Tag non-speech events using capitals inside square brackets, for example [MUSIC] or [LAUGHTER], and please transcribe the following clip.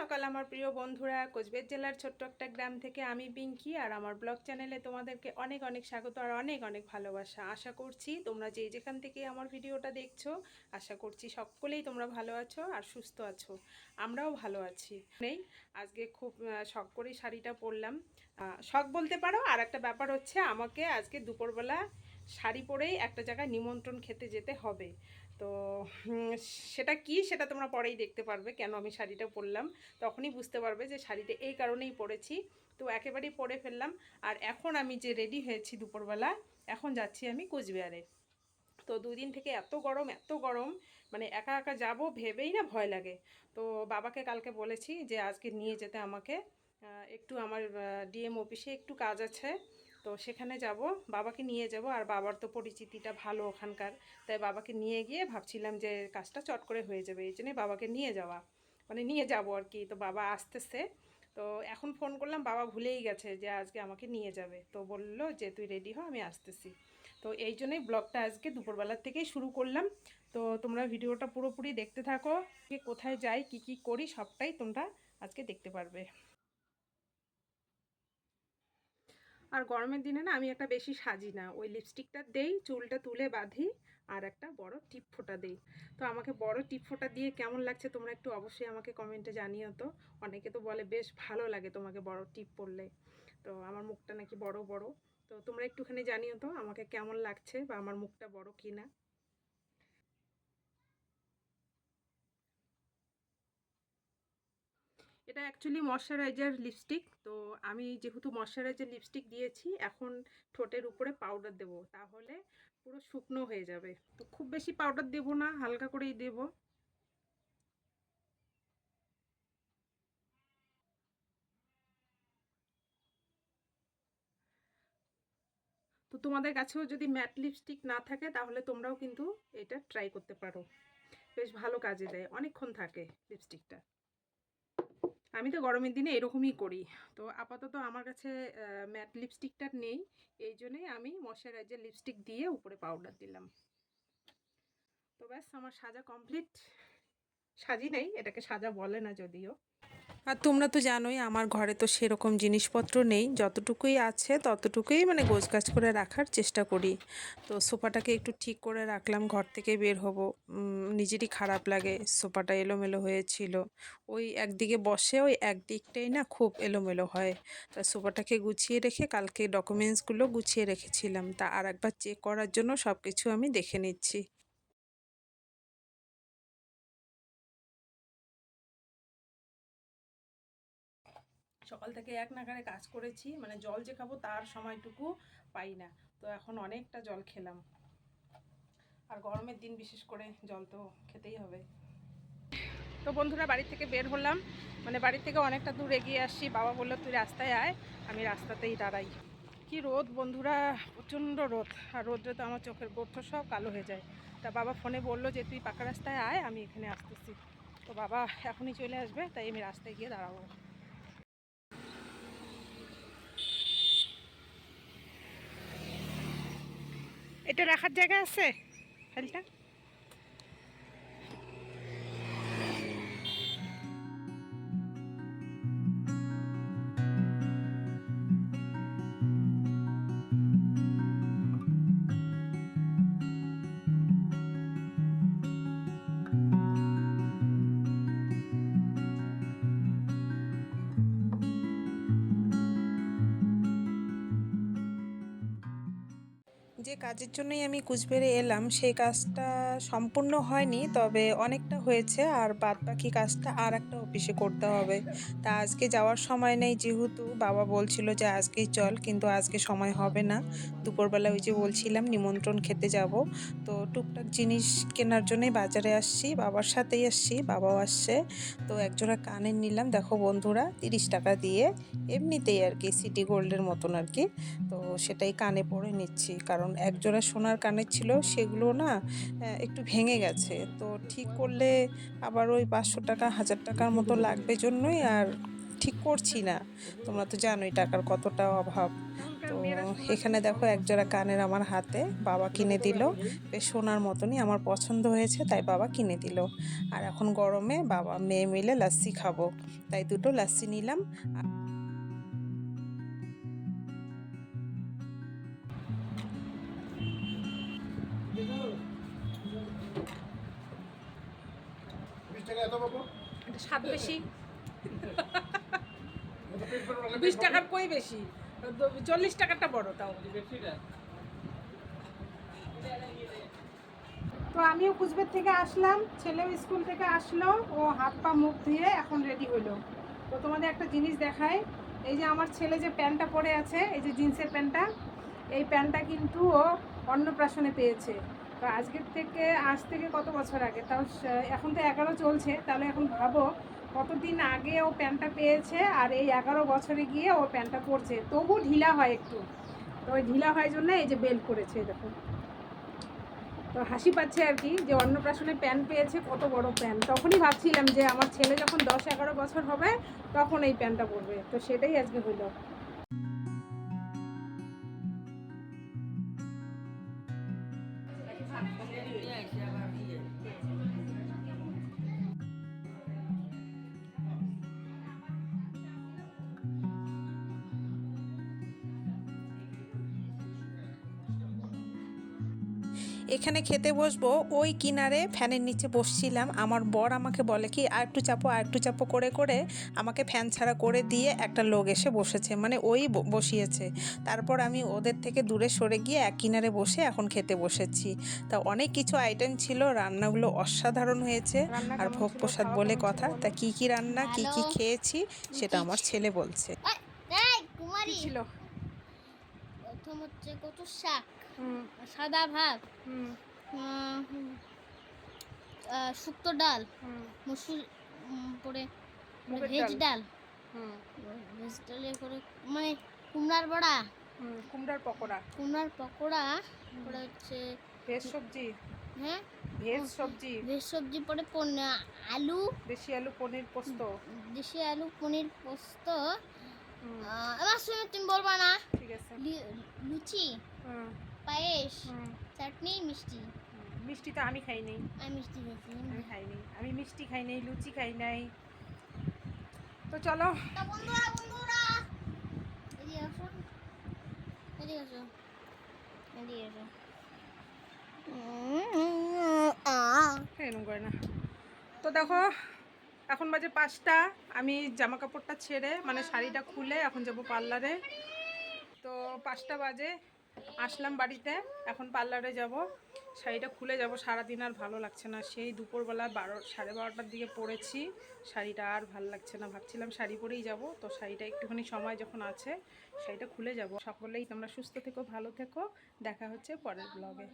সকাল আমার প্রিয় বন্ধুরা, কোচবিহার জেলার ছোট্ট একটা গ্রাম থেকে আমি পিঙ্কি আর আমার ব্লগ চ্যানেলে তোমাদেরকে অনেক অনেক স্বাগত আর অনেক অনেক ভালোবাসা। আশা করছি তোমরা যে যেখান থেকে আমার ভিডিওটা দেখছ, আশা করছি সকলেই তোমরা ভালো আছো আর সুস্থ আছো। আমরাও ভালো আছি। নেই, আজকে খুব শখ করেই শাড়িটা পরলাম। শখ বলতে পারো আর একটা ব্যাপার হচ্ছে আমাকে আজকে দুপুরবেলা শাড়ি পরেই একটা জায়গায় নিমন্ত্রণ খেতে যেতে হবে। তো সেটা কি সেটা তোমরা পরেই দেখতে পারবে কেন আমি শাড়িটা পরলাম। তখনই বুঝতে পারবে যে শাড়িটা এই কারণেই পরেছি। তো একেবারেই পরে ফেললাম। আর এখন আমি যে রেডি হয়েছি দুপুরবেলা, এখন যাচ্ছি আমি কোচবিহারে। তো দুই দিন থেকে এত গরম এত গরম মানে একা একা যাব ভেবেই না ভয় লাগে। তো বাবাকে কালকে বলেছি যে আজকে নিয়ে যেতে আমাকে। একটু আমার ডিএম অফিসে একটু কাজ আছে। তো সেখানে যাব, বাবাকে নিয়ে যাব, আর বাবার তো পরিচিতিটা ভালো ওখানকার। তাই বাবাকে নিয়ে গিয়ে ভাবছিলাম যে কাজটা চট করে হয়ে যাবে, এই জন্যই বাবাকে নিয়ে যাওয়া। মানে নিয়ে যাব আর কি, তো বাবা আসতেছে। তো এখন ফোন করলাম, বাবা ভুলেই গেছে যে আজকে আমাকে নিয়ে যাবে। তো বলল যে, তুই রেডি হ, আমি আসতেছি। তো এই জন্যই ব্লগটা আজকে দুপুরবেলার থেকেই শুরু করলাম। তো তোমরা ভিডিওটা পুরোপুরি দেখতে থাকো কোথায় যাই কি কি করি, সবটাই তোমরা আজকে দেখতে পারবে। আর গরমের দিনে না আমি একটা বেশি সাজি না। ওই লিপস্টিকটা দেই, চুলটা তুলে বাঁধি আর একটা বড় টিপ ফোঁটা দেই। তো আমাকে বড় টিপ ফোঁটা দিয়ে কেমন লাগছে তোমরা একটু অবশ্যই আমাকে কমেন্টে জানিও তো। অনেকে তো বলে, বেশ ভালো লাগে তোমাকে বড় টিপ পরলে। তো আমার মুখটা নাকি বড় বড়। তো তোমরা একটুখানি জানিও তো আমাকে কেমন লাগছে বা আমার মুখটা বড় কি না এটা অ্যাকচুয়ালি ময়শ্চারাইজার লিপস্টিক তো আমি যেহেতু ময়শ্চারাইজার লিপস্টিক দিয়েছি, এখন ঠোঁটের উপরে পাউডার দেব, তাহলে পুরো শুকনো হয়ে যাবে। তো খুব বেশি পাউডার দেব না, হালকা করেই দেব। তো তোমাদের কাছেও যদি ম্যাট লিপস্টিক না থাকে, তাহলে তোমরাও কিন্তু এটা ট্রাই করতে পারো। বেশ ভালো কাজে দেয়, অনেকক্ষণ থাকে লিপস্টিকটা আমি তো গরমের দিনে এরকমই করি। তো আপাতত আমার কাছে ম্যাট লিপস্টিকটা নেই। এই জন্যই আমি ময়শ্চারাইজার লিপস্টিক দিয়ে উপরে পাউডার দিলাম। তো ব্যাস, আমার সাজা কমপ্লিট সাজি নেই, এটাকে সাজা বলে না যদিও। আর তোমরা তো জানোই, আমার ঘরে তো সেরকম জিনিসপত্র নেই। যতটুকুই আছে, ততটুকুই মানে গোছগাছ করে রাখার চেষ্টা করি। তো সোফাটাকে একটু ঠিক করে রাখলাম, ঘর থেকে বের হব। নিজেরই খারাপ লাগে, সোফাটা এলোমেলো হয়েছিল। ওই একদিকে বসে, ওই একদিকটাই না খুব এলোমেলো হয়। তা সোফাটাকে গুছিয়ে রেখে কালকে ডকুমেন্টসগুলো গুছিয়ে রেখেছিলাম। তা আর একবার চেক করার জন্য সব কিছু আমি দেখে নিচ্ছি। সকাল থেকে এক নাগারে কাজ করেছি মানে জল যে খাব তার সময়টুকু পাই না। তো এখন অনেকটা জল খেলাম। আর গরমের দিন বিশেষ করে জল তো খেতেই হবে। তো বন্ধুরা, বাড়ি থেকে বের হলাম। মানে বাড়ি থেকে অনেকটা দূর এগিয়ে আসছি। বাবা বলল, তুই রাস্তায় আয়, আমি রাস্তাতেই দাঁড়াই। কি রোদ বন্ধুরা, প্রচণ্ড রোদ। আর রোদে তো আমার চোখের গোর্থ সব কালো হয়ে যায়। তা বাবা ফোনে বলল যে, তুই পাকা রাস্তায় আয়, আমি এখানে আসতেছি। তো বাবা এখনই চলে আসবে, তাই আমি রাস্তায় গিয়ে দাঁড়াবো। এটা রাখার জায়গা আছে? ফাইলটা যে কাজের জন্যই আমি কুচবিহারে এলাম, সেই কাজটা সম্পূর্ণ হয়নি, তবে অনেকটা হয়েছে। আর বাদ বাকি কাজটা আর একটা অফিসে করতে হবে। তা আজকে যাওয়ার সময় নেই যেহেতু। বাবা বলছিল যে আজকেই চল, কিন্তু আজকে সময় হবে না। দুপুরবেলা ওই যে বলছিলাম নিমন্ত্রণ খেতে যাব। তো টুকটাক জিনিস কেনার জন্যই বাজারে আসছি, বাবার সাথেই আসছি, বাবাও আসছে। তো একজোড়া কানের নিলাম, দেখো বন্ধুরা, তিরিশ টাকা দিয়ে। এমনিতেই আর কি, সিটি গোল্ডের মতন আর কি। তো সেটাই কানে পরে নিচ্ছি, কারণ একজোড়া সোনার কানের ছিল, সেগুলো না একটু ভেঙে গেছে। তো ঠিক করলে আবার ওই পাঁচশো টাকা, হাজার টাকার মতো লাগবে জন্যই আর ঠিক করছি না। তোমরা তো জানোই টাকার কতটা অভাব। তো এখানে দেখো একজোড়া কানের আমার হাতে, বাবা কিনে দিল। বেশ সোনার মতনই আমার পছন্দ হয়েছে, তাই বাবা কিনে দিল। আর এখন গরমে বাবা মেয়ে মিলে লাস্সি খাব। তাই দুটো লাস্সি নিলাম। টাকা এত এটা স্বাদ বেশি। [LAUGHS] বিশ টাকার কই বেশি? চল্লিশ টাকাটা বড় তাও। তো আমিও কুচবের থেকে আসলাম ছেলেও স্কুল থেকে আসলো ও হাত পা মুখ ধুয়ে এখন রেডি হলো। তো তোমাদের একটা জিনিস দেখায় এই যে আমার ছেলে যে প্যান্টটা পরে আছে এই যে জিন্সের প্যান্টটা এই প্যান্টটা কিন্তু ও অন্নপ্রাশনে পেয়েছে। তো আজকের থেকে, আজ থেকে কত বছর আগে? তাও এখন তো এগারো চলছে, তাহলে এখন ভাবো কতদিন আগে ও প্যান্টটা পেয়েছে আর এই এগারো বছরে গিয়ে ও প্যান্টটা পরছে। তবু ঢিলা হয় একটু। তো ওই ঢিলা হয় জন্য এই যে বেল্ট করেছে দেখো। তো হাসি পাচ্ছে আর কি যে অন্নপ্রাশনে প্যান্ট পেয়েছে, কত বড় প্যান্ট। তখনই ভাবছিলাম যে আমার ছেলে যখন দশ এগারো বছর হবে, তখন এই প্যান্টটা পরবে। তো সেটাই আজকে হলো। 我给你念一下一 এখানে খেতে বসবো। ওই কিনারে ফ্যানের নিচে বসছিলাম। আমার বর আমাকে বলে কি আর একটু চাপো আর একটু চাপো করে করে আমাকে ফ্যান ছাড়া করে দিয়ে একটা লোক এসে বসেছে। মানে ওই ব- বসিয়েছে। তারপর আমি ওদের থেকে দূরে সরে গিয়ে এক কিনারে বসে এখন খেতে বসেছি। তা অনেক কিছু আইটেম ছিল রান্নাগুলো অসাধারণ হয়েছে। আর ভোগ প্রসাদ বলে কথা তা কি কি রান্না কি কি খেয়েছি সেটা আমার ছেলে বলছে। ছিল? প্রথম হচ্ছে কচুর শাক। সাদা ভাত শুক্তো ডাল মুসুর পরে ভেজ ডাল। ভেজ ডালে করে মানে কুমড়ার বড়া। হুম কুমড়ার পকোড়া। কুমড়ার পকোড়া পরে হচ্ছে ভেজ সবজি। হ্যাঁ? ভেজ সবজি। ভেজ সবজি পরে আলু। দেশি আলু পনির পোস্ত। দেশি আলু পনির পোস্ত। এবার শুনে তুমি বলবা না। ঠিক আছে। লুচি। হুম। পায়েস চাটনি মিষ্টি। মিষ্টি তো আমি খাই নাই। আমি মিষ্টি খেয়েছি। আমি খাইনি আমি মিষ্টি খাই নাই লুচি খাই নাই। তো চলো। তা বন্ধুরা বন্ধুরা। এদিকে আসো। এদিকে আসো। এদিকে আসো। এরকম করে না। তো দেখো এখন বাজে পাঁচটা। আমি জামা কাপড়টা ছেড়ে মানে শাড়িটা খুলে এখন যাব পার্লারে। তো পাঁচটা বাজে। আসলাম বাড়িতে, এখন পার্লারে যাব। শাড়িটা খুলে যাব, সারাদিন আর ভালো লাগছে না। সেই দুপুরবেলা বারো, সাড়ে বারোটার দিকে পরেছি। শাড়িটা আর ভালো লাগছে না। ভাবছিলাম শাড়ি পরেই যাব, তো শাড়িটা একটুখানি সময় যখন আছে, শাড়িটা খুলে যাব। সকলেই তোমরা সুস্থ থেকো, ভালো থেকো। দেখা হচ্ছে পরের ব্লগে